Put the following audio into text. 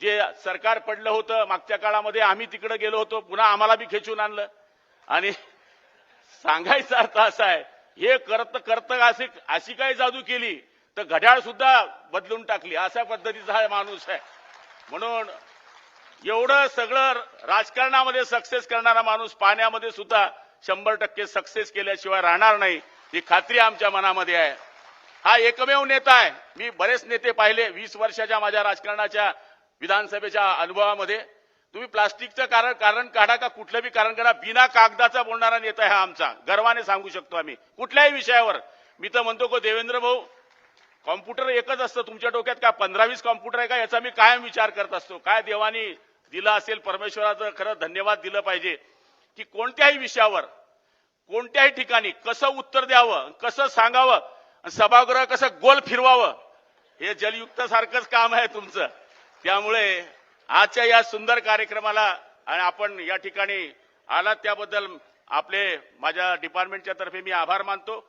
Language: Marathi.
जे सरकार पडलं होतं मागच्या काळामध्ये आम्ही तिकडे गेलो होतो पुन्हा आम्हाला बी खेचून आणलं. आणि सांगायचा अर्थ असा आहे हे करत करत असे अशी काही जादू केली तर घड्याळ सुद्धा बदलून टाकली. अशा पद्धतीचा हा माणूस आहे. म्हणून एवढं सगळं राजकारणामध्ये सक्सेस करणारा माणूस पाण्यामध्ये सुद्धा शंभर टक्के सक्सेस केल्याशिवाय राहणार नाही ही खात्री आमच्या मनामध्ये आहे. हा एकमेव नेता आहे. मी बरेच नेते पाहिले वीस वर्षाच्या माझ्या राजकारणाच्या विधानसभेच्या अनुभवामध्ये तुम्ही प्लास्टिकचं कारण कारण काढा का कुठलं बी कारण काढा बिना कागदाचा बोलणारा नेता हा आमचा. गर्वाने सांगू शकतो आम्ही. कुठल्याही विषयावर. मी तर म्हणतो को देवेंद्र भाऊ कॉम्प्युटर एकच असतं तुमच्या डोक्यात का? पंधरावीस कॉम्प्युटर आहे का? याचा मी कायम विचार करत असतो. काय देवानी दिलं असेल परमेश्वराचं खरं धन्यवाद दिलं पाहिजे की कोणत्याही विषयावर कोणत्याही ठिकाणी कसं उत्तर द्यावं कसं सांगावं आणि सभागृह कसं गोल फिरवावं हे जलयुक्त सारखंच काम आहे तुमचं. त्यामुळे आजच्या या सुंदर कार्यक्रमाला आणि आपण या ठिकाणी आलात त्याबद्दल आपले माझ्या डिपार्टमेंटच्या तर्फे मी आभार मानतो.